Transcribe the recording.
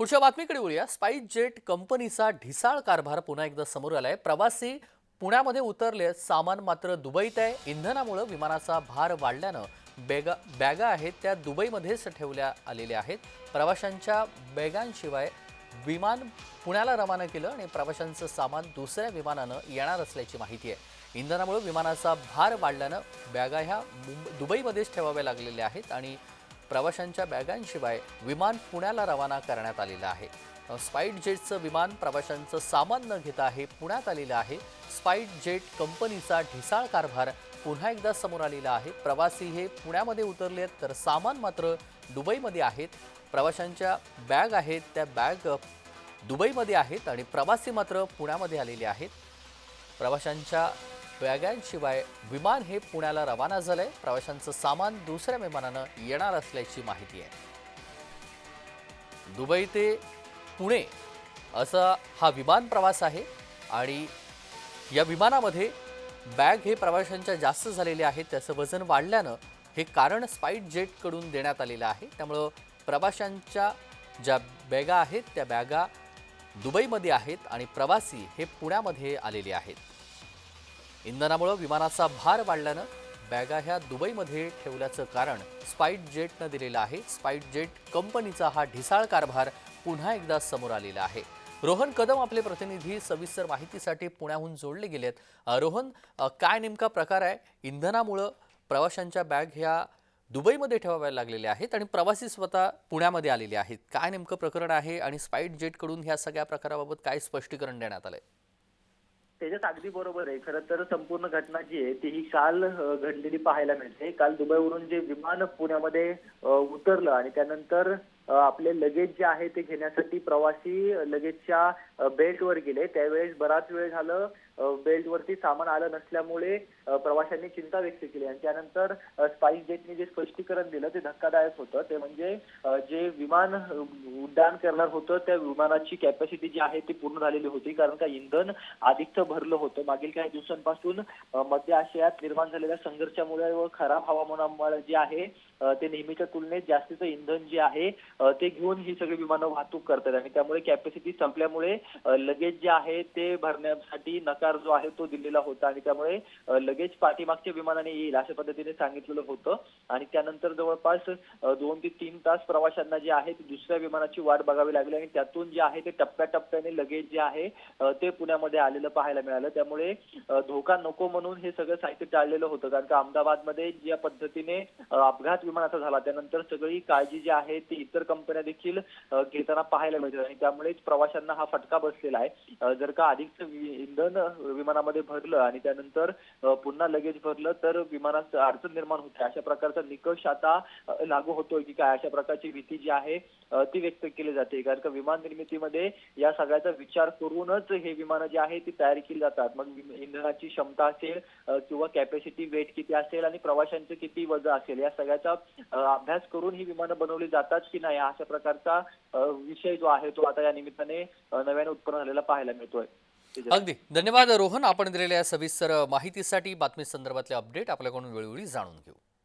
पुढच्या बातमीकडे वळूया. Spice jet कंपनीचा ढिसाळ कारभार पुन्हा एकदा समोर आलाय. प्रवासी पुण्यामध्ये उतरले. सामान मात्र दुबईत आहे. इंधनामुळे विमानाचा भार वाढल्यानं बॅगा बॅगा आहेत त्या दुबईमध्येच ठेवल्या आलेल्या आहेत. प्रवाशांच्या बॅगांशिवाय विमान पुण्याला रवाना केलं आणि प्रवाशांचं सामान दुसऱ्या विमानानं येणार असल्याची माहिती आहे. इंधनामुळे विमानाचा भार वाढल्यानं बॅगा ह्या मुंब दुबईमध्येच ठेवाव्या लागलेल्या आहेत आणि प्रवाशांच्या बॅगांशिवाय विमान पुण्याला रवाना करण्यात आलेलं आहे. स्पाईट जेटचं विमान प्रवाशांचं सामान न घेता हे पुण्यात आलेलं आहे. स्पाईट जेट कंपनीचा ढिसाळ कारभार पुन्हा एकदा समोर आलेला आहे. प्रवासी हे पुण्यामध्ये उतरले आहेत तर सामान मात्र दुबईमध्ये आहेत. प्रवाशांच्या बॅग आहेत त्या बॅग दुबईमध्ये आहेत आणि प्रवासी मात्र पुण्यामध्ये आलेले आहेत. प्रवाशांच्या बॅगांशिवाय विमान हे पुण्याला रवाना झालंय. प्रवाशांचं सामान दुसऱ्या विमानानं येणार असल्याची माहिती आहे. दुबई ते पुणे असा हा विमान प्रवास आहे आणि या विमानामध्ये बॅग हे प्रवाशांच्या जास्त झालेले आहेत. त्याचं वजन वाढल्यानं हे कारण स्पाईट जेटकडून देण्यात आलेलं आहे. त्यामुळं प्रवाशांच्या ज्या बॅगा आहेत त्या बॅगा दुबईमध्ये आहेत आणि प्रवासी हे पुण्यामध्ये आलेले आहेत. इंधनामुळं विमानाचा भार वाढल्यानं बॅगा ह्या दुबईमध्ये ठेवल्याचं कारण स्पाईट जेटनं दिलेलं आहे. स्पाईट जेट कंपनीचा हा ढिसाळ कारभार पुन्हा एकदा समोर आलेला आहे. रोहन कदम आपले प्रतिनिधी सविस्तर माहितीसाठी पुण्याहून जोडले गेलेत. रोहन काय नेमका प्रकार आहे? इंधनामुळं प्रवाशांच्या बॅग ह्या दुबईमध्ये ठेवाव्या लागलेल्या आहेत आणि प्रवासी स्वतः पुण्यामध्ये आलेले आहेत. काय नेमकं प्रकरण आहे आणि स्पाईट जेटकडून ह्या सगळ्या प्रकाराबाबत काय स्पष्टीकरण देण्यात आलं आहे त्याच्यात अगदी बरोबर आहे. खरं तर संपूर्ण घटना जी आहे ती ही काल घडलेली पाहायला मिळते. काल दुबईवरून जे विमान पुण्यामध्ये उतरलं आणि त्यानंतर आपले लगेज जे आहे ते घेण्यासाठी प्रवासी लगेजच्या बेल्टवर गेले. त्यावेळेस बराच वेळ झालं बेल्टवरती सामान आलं नसल्यामुळे प्रवाशांनी चिंता व्यक्त केली आणि त्यानंतर स्पाईस जेटने जे स्पष्टीकरण दिलं ते धक्कादायक होतं. ते म्हणजे जे विमान उड्डाण करणार होतं त्या विमानाची कॅपॅसिटी जी आहे ती पूर्ण झालेली होती. कारण का इंधन अधिकचं भरलं होतं. मागील काही दिवसांपासून मध्य आशियात निर्माण झालेल्या संघर्षामुळे व खराब हवामानामुळे जे आहे ते नेहमीच्या तुलनेत जास्तीचं इंधन जे आहे ते घेऊन ही सगळी विमानं वाहतूक करतात आणि त्यामुळे कॅपॅसिटी संपल्यामुळे लगेज जे आहे ते भरण्यासाठी नकार जो आहे तो दिलेला होता आणि त्यामुळे लगेज पाठीमागच्या विमानाने येईल अशा पद्धतीने सांगितलेलं होतं. आणि त्यानंतर जवळपास दोन ते तीन तास प्रवाशांना जे आहे ते दुसऱ्या विमानाची वाट बघावी लागली आणि त्यातून जे आहे ते टप्प्याटप्प्याने लगेज जे आहे ते पुण्यामध्ये आलेलं पाहायला मिळालं. त्यामुळे धोका नको म्हणून हे सगळं साहित्य टाळलेलं होतं. कारण का अहमदाबादमध्ये ज्या पद्धतीने अपघात विमानाचा झाला त्यानंतर सगळी काळजी जी आहे ती इतर कंपन्या देखील घेताना पाहायला मिळतात. आणि त्यामुळेच प्रवाशांना हा फटका बसलेला आहे. जर का अधिकचं इंधन विमानामध्ये भरलं आणि त्यानंतर पुन्हा लगेच भरलं तर विमानात अडचण निर्माण होते. अशा प्रकारचा निकष आता लागू होतोय की काय? अशा प्रकारची भीती जी आहे ती व्यक्त केली जाते. कारण का विमान निर्मितीमध्ये या सगळ्याचा विचार करूनच हे विमानं जी आहे ती तयार केली जातात. मग इंधनाची क्षमता असेल किंवा कॅपॅसिटी वेट किती असेल आणि प्रवाशांचं किती वजन असेल या सगळ्याचा अभ्यास करून ही विमानं बनवली जातात की नाही? अशा प्रकारचा विषय जो आहे तो आता या निमित्ताने नव्याने उत्पन्न झालेला पाहायला मिळतोय. अगदी. धन्यवाद रोहन. आपण दिलेल्या सविस्तर माहितीसाठी बातमी संदर्भातले अपडेट आपल्याकडून वेळोवेळी जाणून घेऊ.